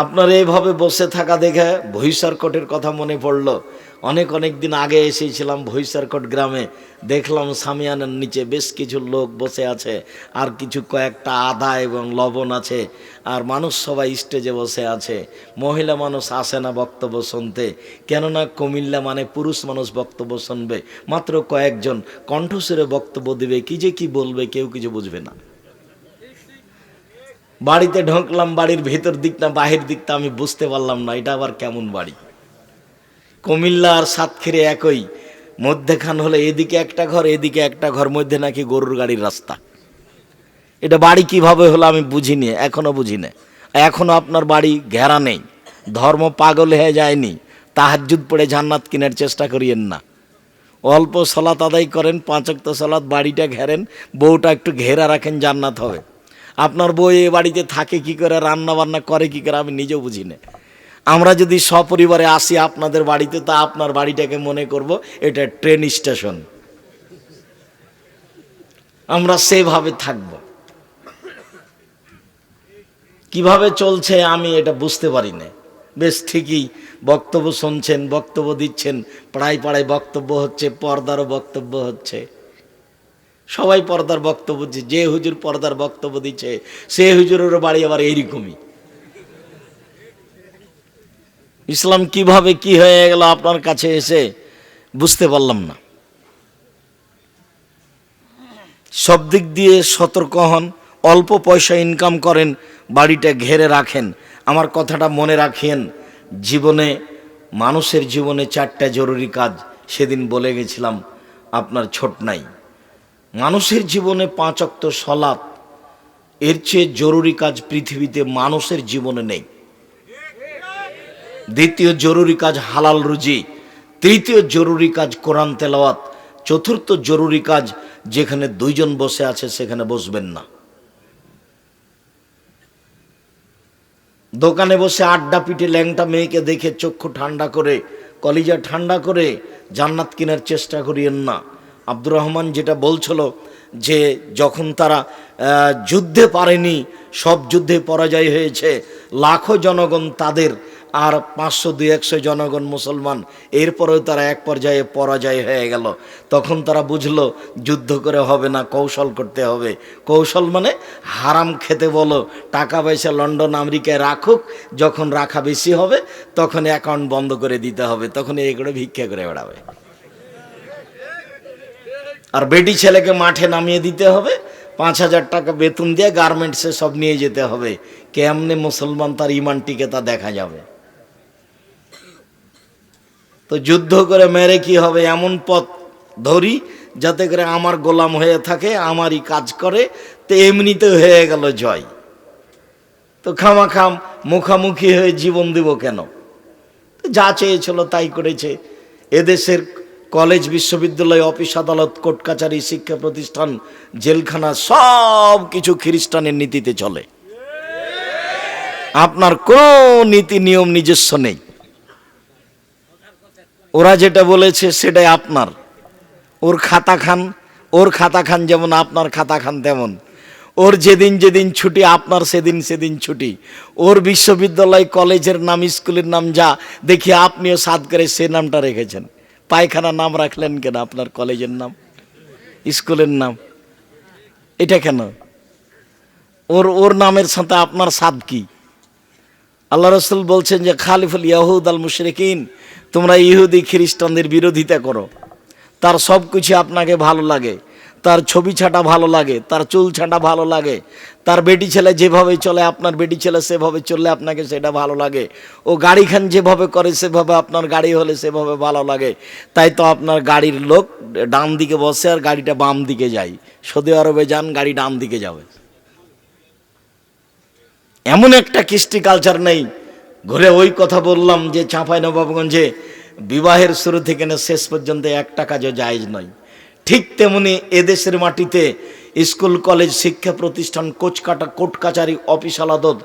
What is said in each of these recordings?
আপনার এইভাবে বসে থাকা দেখে ভৈসারকোটের কথা মনে পড়ল। অনেক অনেক দিন আগে এসেছিলাম ভৈসারকোট গ্রামে। দেখলাম সামিয়ানের নিচে বেশ কিছু লোক বসে আছে, আর কিছু কয়েকটা আদা এবং লবণ আছে, আর মানুষ সবাই স্টেজে বসে আছে। মহিলা মানুষ আসে না বক্তব্য শুনতে, কেননা কুমিল্লা মানে পুরুষ মানুষ বক্তব্য শুনবে। মাত্র কয়েকজন কণ্ঠস্বরে বক্তব্য দিবে, কি যে কি বলবে কেউ কিছু বুঝবে না। বাড়িতে ঢুকলাম, বাড়ির ভেতর দিকটা, বাহির দিকটা আমি বুঝতে পারলাম না, এটা আবার কেমন বাড়ি? কুমিল্লা আর সাতক্ষীরে একই, মধ্যেখান হলে এদিকে একটা ঘর, এদিকে একটা ঘর, মধ্যে নাকি গরুর গাড়ির রাস্তা। এটা বাড়ি কীভাবে হলো আমি বুঝিনি, এখনও বুঝি না এখনও আপনার বাড়ি ঘেরা নেই, ধর্ম পাগল হয়ে যায়নি তাহাজুদ পড়ে জান্নাত কেনার চেষ্টা করিয়েন না। অল্প সলাত আদায় করেন পাঁচক্ত সলাত বাড়িটা ঘেরেন, বউটা একটু ঘেরা রাখেন, জান্নাত হবে। আপনার বউ এ বাড়িতে থাকে কি করে, রান্না বান্না করে কি করে, আমি নিজেও বুঝি না। আমরা যদি সপরিবারে আসি আপনাদের বাড়িতে, তা আপনার বাড়িটাকে মনে করব এটা ট্রেন স্টেশন। আমরা সেভাবে থাকব। কীভাবে চলছে আমি এটা বুঝতে পারি না। বেশ ঠিকই বক্তব্য শুনছেন, বক্তব্য দিচ্ছেন পাড়ায় পাড়ায় বক্তব্য হচ্ছে, পর্দারও বক্তব্য হচ্ছে। সবাই পর্দার বক্তব্য দিচ্ছে, যে হুজুর পর্দার বক্তব্য দিচ্ছে, সে হুজুরেরও বাড়ি আবার এইরকমই। ইসলাম কীভাবে কি হয়ে গেল আপনার কাছে এসে বুঝতে পারলাম না। সব দিক দিয়ে সতর্ক হন, অল্প পয়সা ইনকাম করেন, বাড়িটা ঘেরে রাখেন, আমার কথাটা মনে রাখেন। জীবনে, মানুষের জীবনে চারটা জরুরি কাজ, সেদিন বলে গেছিলাম, আপনার ছোট নাই। মানুষের জীবনে পাঁচ অক্ত সলাপ, এর চেয়ে জরুরি কাজ পৃথিবীতে মানুষের জীবনে নেই। দ্বিতীয় জরুরি কাজ হালাল রুজি, তৃতীয় জরুরি কাজ কোরআন তেলাওয়াত, চতুর্থ জরুরি কাজ যেখানে দুইজন বসে আছে সেখানে বসবেন না। দোকানে বসে আড্ডা পিঠে ল্যাংটা মেয়েকে দেখে চক্ষু ঠান্ডা করে, কলিজা ঠান্ডা করে জান্নাত কেনার চেষ্টা করিয়েন না। আব্দুর রহমান যেটা বলছিল যে যখন তারা যুদ্ধে পারেনি, সব যুদ্ধে পরাজয় হয়েছে, লাখো জনগণ তাদের আর পাঁচশো দুই একশো জনগণ মুসলমান, এরপরেও তারা এক পর্যায়ে পরাজয় হয়ে গেল। তখন তারা বুঝলো, যুদ্ধ করে হবে না, কৌশল করতে হবে। কৌশল মানে হারাম খেতে বলো, টাকা পয়সা লন্ডন, আমেরিকায় রাখুক, যখন রাখা বেশি হবে, তখন অ্যাকাউন্ট বন্ধ করে দিতে হবে, তখন এগুলো ভিক্ষা করে বেড়াবে। আর বেটি ছেলেকে মাঠে নামিয়ে দিতে হবে। পাঁচ হাজার টাকা বেতন দিয়ে গার্মেন্টসে সব নিয়ে যেতে হবে। কেমনে মুসলমান তার ইমানটিকে তা দেখা যাবে? তো যুদ্ধ করে মেরে কি হবে? এমন পথ ধরি যাতে করে আমার গোলাম হয়ে থাকে, আমারই কাজ করে। তো এমনিতে হয়ে গেল জয়। তো খামাখাম মুখামুখি হয়ে জীবন দেব কেন? যা চেয়েছিল তাই করেছে। এদেশের কলেজ, বিশ্ববিদ্যালয়, অফিস, আদালত, কোর্ট কাছারি শিক্ষা প্রতিষ্ঠান, জেলখানা, সব কিছু খ্রিস্টানের নীতিতে চলে। আপনার কোন নীতি, নিয়ম, নিজস্ব নেই। ওরা যেটা বলেছে সেটাই আপনার। ওর খাতা খান, ওর খাতা খান যেমন আপনার খাতা খান তেমন। ওর যেদিন যেদিন ছুটি, আপনার সেদিন সেদিন ছুটি। ওর বিশ্ববিদ্যালয়, কলেজের নাম, স্কুলের নাম যা, দেখি আপনিও সাদ করে সে নামটা রেখেছেন। পায়খানা নাম রাখলেন কেন? আপনার কলেজের নাম? স্কুলের নাম? এটা কেন? ওর ওর নামের সাথে আপনার সাদ কি? আল্লাহ রসুল বলছেন যে, খালিফুল ইয়াহুদ আল মুশরিকিন, তোমরা ইহুদি খ্রিস্টানদের বিরোধিতা করো। তার সব কিছু আপনাকে ভালো লাগে। তার ছবি ছাটা ভালো লাগে, তার চুল ছাটা ভালো লাগে, তার বেটি ছেলে যেভাবে চলে, আপনার বেটি ছেলে সেভাবে চললে আপনাকে সেটা ভালো লাগে, ও গাড়ি খান যেভাবে করে সেভাবে আপনার গাড়ি হলে সেভাবে ভালো লাগে, তাই তো আপনার গাড়ির লোক ডান দিকে বসে আর গাড়িটা বাম দিকে যায়, সৌদি আরবে যান, গাড়ি ডান দিকে যাবে। এমন একটা কৃষ্টি কালচার নেই, ঘুরে ওই কথা বললাম যে চাঁপাই নবাবগঞ্জে বিবাহের শুরু থেকে না শেষ পর্যন্ত একটা কাজও জায়েজ নয়। ঠিক তেমনি এদেশের মাটিতে স্কুল, কলেজ, শিক্ষা প্রতিষ্ঠান, কোচকাটা কোর্ট কাচারি অফিস, আলাদত,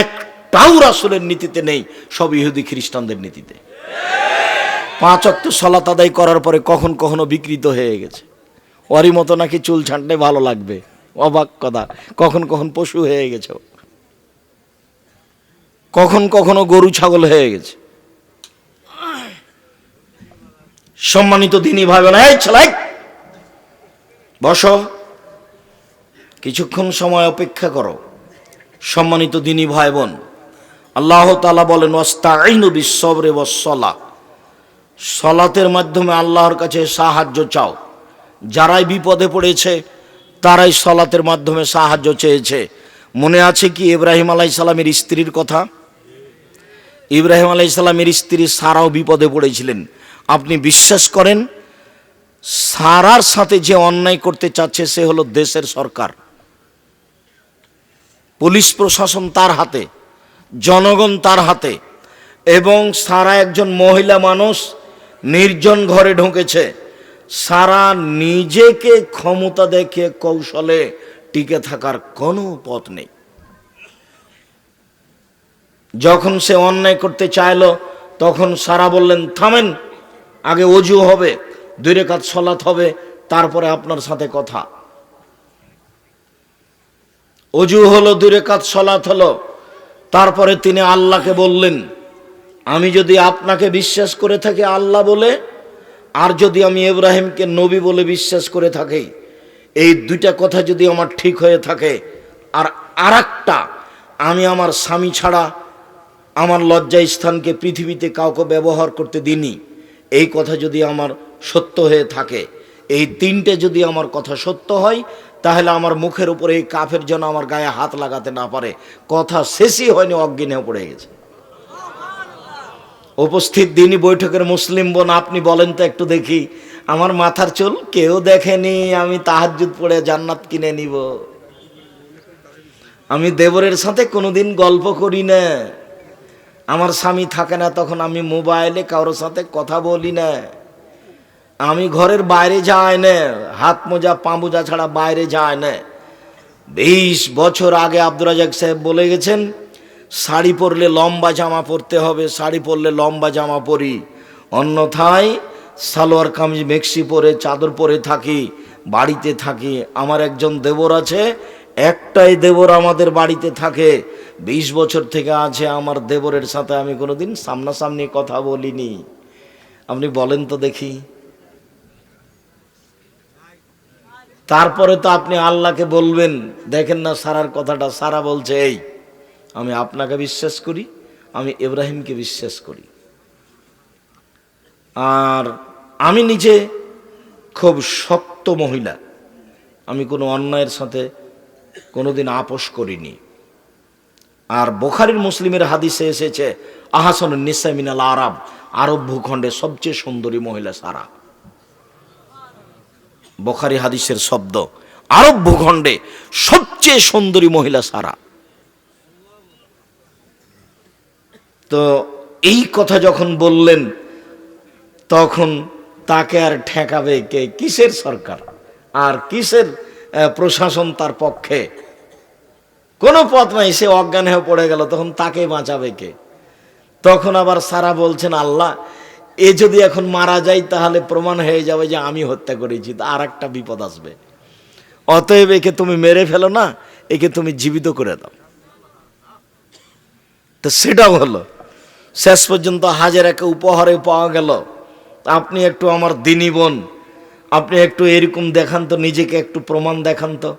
একটাও রাসুলের নীতিতে নেই, সব ইহুদি খ্রিস্টানদের নীতিতে। পাঁচ অক্ট সলাত আদায় করার পরে কখন কখনো বিকৃত হয়ে গেছে। ওরই মতো নাকি চুল ছাঁটলে ভালো লাগবে। অবাক কথা, কখন কখন পশু হয়ে গেছে কখন কখনো গরু, ছাগল হয়ে গেছে। সম্মানিত দিনই ভাই বোন এই ছেলাই! বসো। কিছুক্ষণ সময় অপেক্ষা করো। সম্মানিত দিনী ভাই বোন আল্লাহ তালা বলেন ওয়াস্তাইনু বিশ্বরে সলা সলাতের মাধ্যমে আল্লাহর কাছে সাহায্য চাও। যারাই বিপদে পড়েছে, তারাই সলাতের মাধ্যমে সাহায্য চেয়েছে। মনে আছে কি ইব্রাহিম আলাই সালামের স্ত্রীর কথা? ইব্রাহিম আলাই সালামের স্ত্রী সারাও বিপদে পড়েছিলেন। আপনি বিশ্বাস করেন, সারার সাথে যে অন্যায় করতে চাচ্ছে সে হলো দেশের সরকার। পুলিশ প্রশাসন তার হাতে, জনগণ তার হাতে, এবং সারা একজন মহিলা মানুষ নির্জন ঘরে ঢুকেছে। সারা নিজেকে ক্ষমতা দেখে কৌশলে টিকে থাকার কোনো পথ নেই। যখন সে অন্যায় করতে চাইলো, তখন সারা বললেন, থামেন আগে অজু হবে, দুই রেখাত সলাত হবে, তারপরে আপনার সাথে কথা। অজু হলো, দুই রেখাত সলাত হলো, তারপরে তিনি আল্লাহকে বললেন, আমি যদি আপনাকে বিশ্বাস করে থাকি আল্লাহ বলে, আর যদি আমি ইব্রাহিমকে নবী বলে বিশ্বাস করে থাকি, এই দুইটা কথা যদি আমার ঠিক হয়ে থাকে, আর আরেকটা, আমি আমার স্বামী ছাড়া আমার লজ্জা স্থানকে পৃথিবীতে কাউকে ব্যবহার করতে দিইনি। এই কথা যদি আমার সত্য হয়ে থাকে, এই তিনটে যদি আমার কথা সত্য হয়, তাহলে আমার মুখের উপরে এই কাফের যেন আমার গায়ে হাত লাগাতে না পারে। কথা শেষই হয়নি, অজ্ঞানেও পড়ে গেছে। উপস্থিত দিনই বৈঠকের মুসলিম বোন, আপনি বলেন তো একটু দেখি, আমার মাথার চুল কেউ দেখেনি, আমি তাহাজ্জুদ পড়ে জান্নাত কিনে নিব। আমি দেবরের সাথে কোনোদিন গল্প করি না। আমার স্বামী থাকে না, তখন আমি মোবাইলে কারোর সাথে কথা বলি না। আমি ঘরের বাইরে যাই না, হাত মোজা, পা মোজা ছাড়া বাইরে যায় না। বিশ বছর আগে আব্দুর রাজাক সাহেব বলে গেছেন, শাড়ি পরলে লম্বা জামা পরতে হবে, শাড়ি পরলে লম্বা জামা পরি। অন্যথায় সালোয়ার কামিজ, মেক্সি পরে, চাদর পরে থাকি, বাড়িতে থাকি। আমার একজন দেবর আছে একটাই দেবর আমাদের বাড়িতে থাকে। বিশ বছর থেকে আছে আমার দেবরের সাথে, আমি কোনোদিন সামনাসামনি কথা বলিনি। আপনি বলেন তো দেখি। তারপরে তো আপনি আল্লাহকে বলবেন, দেখেন না সারার কথাটা, সারা বলছে এই, আমি আপনাকে বিশ্বাস করি, আমি ইব্রাহিমকে বিশ্বাস করি। আর আমি নিজে খুব শক্ত মহিলা, আমি কোনো অন্যায়ের সাথে কোনোদিন আপোষ করিনি। আর বোখারির মুসলিমের হাদিসে এসেছে, আহাসন নিসামিনাল আরব আরব ভূখণ্ডে সবচেয়ে সুন্দরী মহিলা সারা। বোখারি হাদিসের শব্দ, আরব ভূখণ্ডে সবচেয়ে সুন্দরী মহিলা সারা। তো এই কথা যখন বললেন, তখন তাকে আর ঠেকাবে কে? কিসের সরকার? আর কিসের প্রশাসন তার পক্ষে। কোনো পথ নাই, সে অজ্ঞান হয়ে পড়ে গেল, তখন তাকে বাঁচাবে কে? তখন আবার সারা বলছেন, আল্লাহ, এ যদি এখন মারা যায়, তাহলে প্রমাণ হয়ে যাবে যে আমি হত্যা করেছি আর একটা বিপদ আসবে। অতএব একে তুমি মেরে ফেলো না, একে তুমি জীবিত করে দাও। তো সেটাও হলো। শেষ পর্যন্ত হাজারাকে উপহারে পাওয়া গেল। আপনি একটু আমার দিনী বোন আপনি একটু এরকম দেখান তো, নিজেকে একটু প্রমাণ দেখান তো।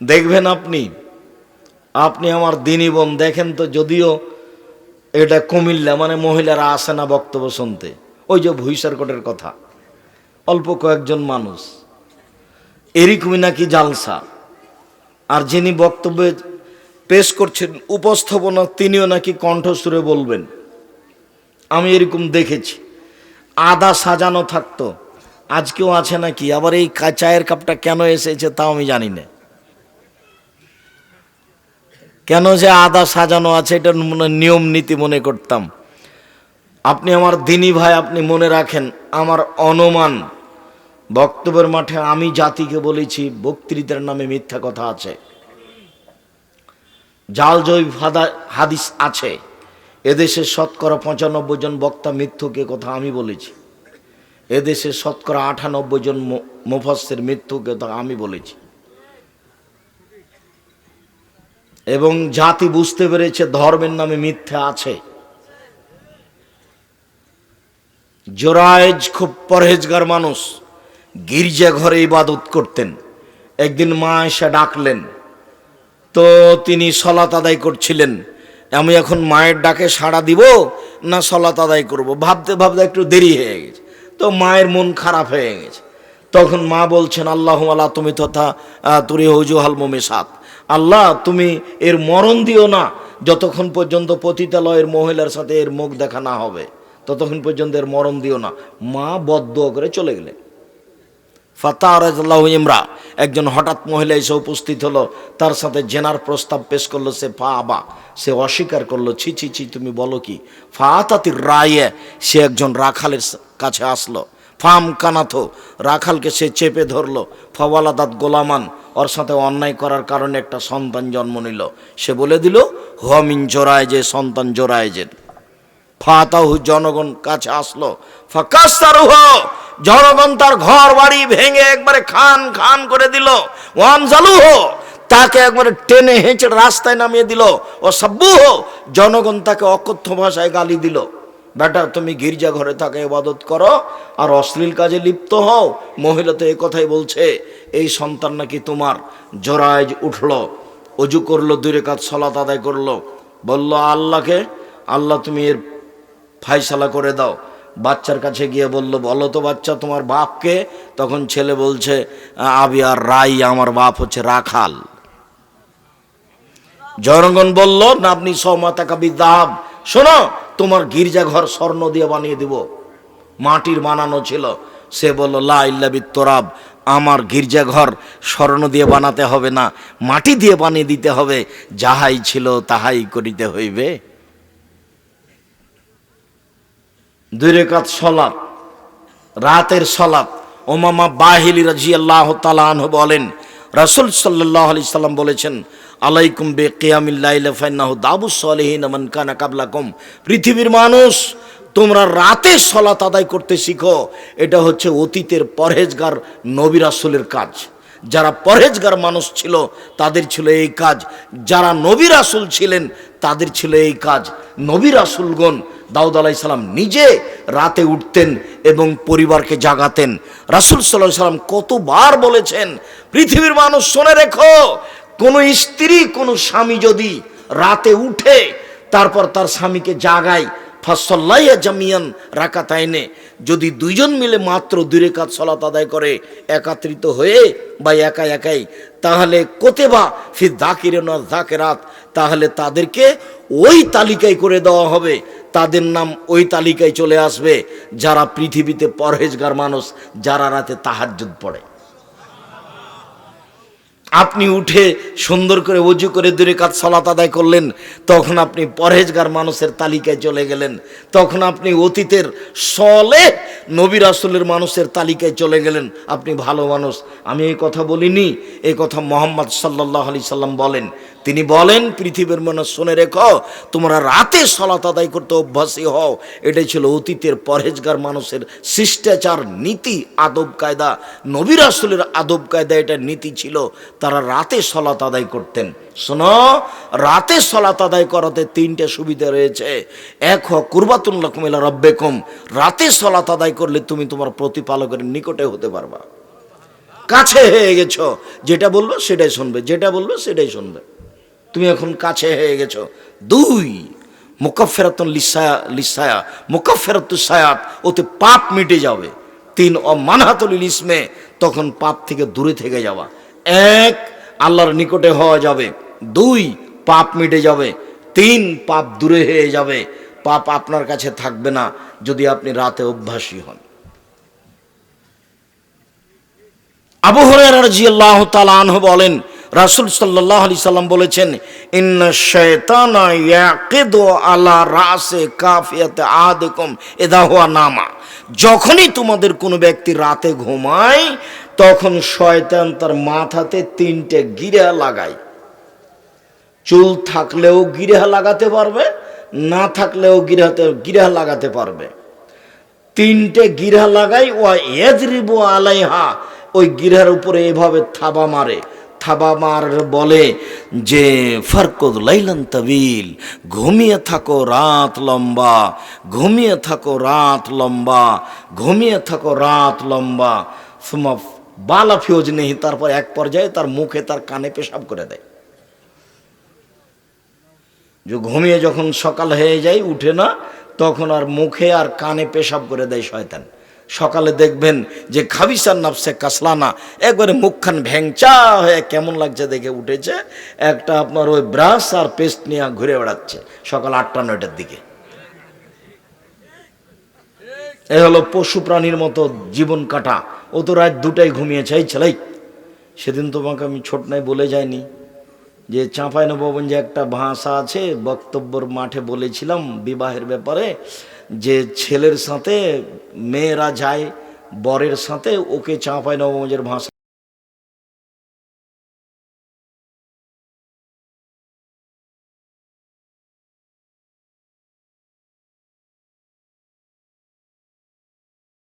দেখবেন আপনি আপনি আমার দিনী বোন, দেখেন তো যদিও এটা কুমিল্লা মানে মহিলারা আসে না বক্তব্য শুনতে। ওই যে ভুইসার কোটের কথা, অল্প কয়েকজন মানুষ। এরকমই নাকি জালসা। আর যিনি বক্তব্যে পেশ করছেন, উপস্থাপনা, তিনিও নাকি কণ্ঠসুরে বলবেন, আমি এরকম দেখেছি। আদা সাজানো থাকতো আজকেও আছে নাকি? আবার এই চায়ের কাপটা কেন এসেছে তাও আমি জানি না। কেন যে আদা সাজানো আছে, এটা মনে নিয়ম নীতি মনে করতাম। আপনি আমার দিনী ভাই, আপনি মনে রাখেন, আমার অনুমান, বক্তব্যের মাঠে আমি জাতিকে বলেছি, বক্তৃতার নামে মিথ্যা কথা আছে। জাল জৈব হাদা- হাদিস আছে। এদেশে শতকরা পঁচানব্বই জন বক্তা মৃত্যুকে কথা আমি বলেছি। এদেশে শতকরা আটানব্বই জন মু- মুফাসসির মৃত্যুকে কথা আমি বলেছি। এবং জাতি বুঝতে পেরেছে ধর্মের নামে মিথ্যা আছে। জোরায়েজ খুব পরহেজগার মানুষ, গির্জা ঘরে ইবাদত করতেন। একদিন মা এসে ডাকলেন, তো তিনি সলাত আদায় করছিলেন, আমি এখন মায়ের ডাকে সাড়া দিব না সলাত আদায় করব? ভাবতে ভাবতে একটু দেরি হয়ে গেছে। তো মায়ের মন খারাপ হয়ে গেছে। তখন মা বলছেন, আল্লাহ আল্লাহ তুমি তথা তুরি হৌজুহাল মমি সাত আল্লাহ, তুমি এর মরণ দিও না। যতক্ষণ পর্যন্ত পতিতালয়ের মহিলার সাথে এর মুখ দেখা না হবে, ততক্ষণ পর্যন্ত এর মরণ দিও না। মা বদ্ধ করে চলে গেলেন। ফাতাহ ইমরা। একজন হঠাৎ মহিলা এসে উপস্থিত হলো, তার সাথে জেনার প্রস্তাব পেশ করল, সে ফা আবা সে অস্বীকার করল, ছি ছি ছি, তুমি বলো কি? ফাতাতির রায়ে সে একজন রাখালের কাছে আসলো। ফাম কানাথো, রাখালকে সে চেপে ধরলো। ফওয়ালাদাত গোলামান, ওর সাথে অন্যায় করার কারণে একটা সন্তান জন্ম নিল। সে বলে দিল হুয়ামিন জোড়ায় যে সন্তান জোড়ায় যে ফাতাহু জনগণ কাছে আসলো। ফাকাস্তারুহ জনগণ তার ঘর বাড়ি ভেঙে একবারে খান খান করে দিল। ওয়ান জালুহ তাকে একবারে টেনে হেঁচে রাস্তায় নামিয়ে দিল। ও হো, জনগণ তাকে অকথ্য ভাষায় গালি দিল। বেটা, তুমি গির্জা ঘরে থাকে ইবাদত করো আর অশ্লীল কাজে লিপ্ত হও। মহিলা তো এই কথাই বলছে, এই সন্তান নাকি তোমার জোরায় উঠল, অজু করল দূরে কাজ সলাত আদায় করল। বলল, আল্লাহকে, আল্লাহ তুমি এর ফাইসালা করে দাও। বাচ্চার কাছে গিয়ে বলল, বলো তো বাচ্চা, তোমার বাপকে? তখন ছেলে বলছে, আবি আর রাই, আমার বাপ হচ্ছে রাখাল। জনগণ বলল, না, আপনি সমাতা কাবি দাব। শোনো, তোমার গির্জা ঘর স্বর্ণ দিয়ে বানিয়ে দিব। মাটির বানানো ছিল। সে বলল, লা ইল্লাবি তোরাব। আমার গির্জাঘর স্বর্ণ দিয়ে বানাতে হবে না, মাটি দিয়ে বানিয়ে দিতে হবে। যাহাই ছিল তাহাই করিতে হইবে। দুই রেখাত সলাপ, রাতের সলাপ। ওমামা বাহিলি রাজি আল্লাহ তালাহ বলেন, রাসুল সাল্লাহ আলি সাল্লাম বলেছেন, আলাইকুম বে কেয়ামিল্লাহ দাবু সালেহিন আমান কানা কাবলাকুম। পৃথিবীর মানুষ, তোমরা রাতে সলাত আদায় করতে শিখো। এটা হচ্ছে অতীতের পরহেজগার নবী রাসুলের কাজ। যারা পরহেজগার মানুষ ছিল, তাদের ছিল এই কাজ। যারা নবী রাসুল ছিলেন, তাদের ছিল এই কাজ। নবী রাসুলগণ দাউদ আলাহি সাল্লাম নিজে রাতে উঠতেন এবং পরিবারকে জাগাতেন। রাসুল সাল্লাহ সাল্লাম কতবার বলেছেন, পৃথিবীর মানুষ শোনে রেখো, কোনো স্ত্রী, কোনো স্বামী যদি রাতে উঠে, তারপর তার স্বামীকে জাগায় ফাসল্লাইয়া জামিয়ান রাকাতাইনে, যদি দুইজন মিলে মাত্র দূরে কাজ সলাত আদায় করে, একাত্রিত হয়ে বা একা একাই, তাহলে কোতেবা ফির দাকিরে না দাকেরাত তাহলে তাদেরকে ওই তালিকায় করে দেওয়া হবে। তাদের নাম ওই তালিকায় চলে আসবে যারা পৃথিবীতে পরহেজগার মানুষ, যারা রাতে তাহাজ্জুদ পড়ে। আপনি উঠে সুন্দর করে উজু করে দূরে কাজ সলাত আদায় করলেন, তখন আপনি পরহেজগার মানুষের তালিকায় চলে গেলেন। তখন আপনি অতীতের সলে নবী রাসুলের মানুষের তালিকায় চলে গেলেন। আপনি ভালো মানুষ, আমি এই কথা বলিনি, এই কথা মোহাম্মদ সাল্লাহ আলি সাল্লাম বলেন। তিনি বলেন, পৃথিবীর মনে শুনে রেখো, তোমরা রাতে সলাত আদায় করতে অভ্যাসী হও। এটাই ছিল অতীতের পরহেজগার মানুষের শিষ্টাচার নীতি, আদব কায়দা। নবী রাসুলের আদব কায়দা এটা নীতি ছিল, তারা রাতে সলাত আদায় করতেন। শোনো, রাতে সলাত আদায় করাতে তিনটে সুবিধা রয়েছে। এক হ কুরবাতুল্লাহ কুমিল্লা রব্বেকম। রাতে সলাত আদায় করলে তুমি তোমার প্রতিপালকের নিকটে হতে পারবা। কাছে হয়ে গেছো, যেটা বলব সেটাই শুনবে, যেটা বলব সেটাই শুনবে। তুমি এখন কাছে হয়ে গেছো। দুই মোকাফেরাতন লিসায়া লিসায়া মোকাফেরাতু সায়াত, ওতে পাপ মিটে যাবে। তিন, অমানহাতুল ইসমে, তখন পাপ থেকে দূরে থেকে যাওয়া। এক, আল্লাহর নিকটে হওয়া যাবে। দুই, পাপ মিটে যাবে। তিন, পাপ দূরে হয়ে যাবে। পাপ আপনার কাছে থাকবে না, যদি আপনি রাতে অভ্যাসী হন। আবু হরাইরা রাদিয়াল্লাহু তাআলা বলেন রাসূল সাল্লাল্লাহু আলাইহি সাল্লাম বলেছেন, ইন্না ইয়াকিদু আলা রাসে ইদা হুয়া নামা। যখনই তোমাদের কোনো ব্যক্তি রাতে ঘুমায়, তখন শয়তান তার মাথাতে তিনটে গিরা লাগায়। চুল থাকলেও গিরা লাগাতে পারবে, না থাকলেও গিরাতে গিরা লাগাতে পারবে। তিনটে গিরা লাগাই ও এজরিবু আলাইহা, ওই গিরার উপরে এভাবে থাবা মারে। থাবামার বলে যে, ফারকদ লাইলান তাবিল, ঘুমিয়ে থাকো রাত লম্বা, ঘুমিয়ে থাকো রাত লম্বা, ঘুমিয়ে থাকো রাত লম্বা। সুমা বালা ফিউজ নেই তারপর এক পর্যায়ে তার মুখে তার কানে পেশাব করে দেয়। যে ঘুমিয়ে যখন সকাল হয়ে যায়, উঠে না, তখন আর মুখে আর কানে পেশাব করে দেয় শয়তান। সকালে দেখবেন যে খাবিসার নাফসে কাসলানা, একবারে মুখখান ভ্যাংচা হয়ে কেমন লাগছে দেখে উঠেছে। একটা আপনার ওই ব্রাশ আর পেস্ট নিয়ে ঘুরে বেড়াচ্ছে সকাল আটটা, নয়টার দিকে। এ হলো পশু প্রাণীর মতো জীবন কাটা। ও তো রাত দুটাই ঘুমিয়েছে, এই ছেলেই। সেদিন তোমাকে আমি ছোট নাই বলে যাইনি। যে চাঁপাই নবন যে একটা ভাষা আছে, বক্তব্যর মাঠে বলেছিলাম বিবাহের ব্যাপারে যে ছেলের সাথে মেয়েরা যায় বরের সাথে ওকে চাঁপায় নবমজের ভাষা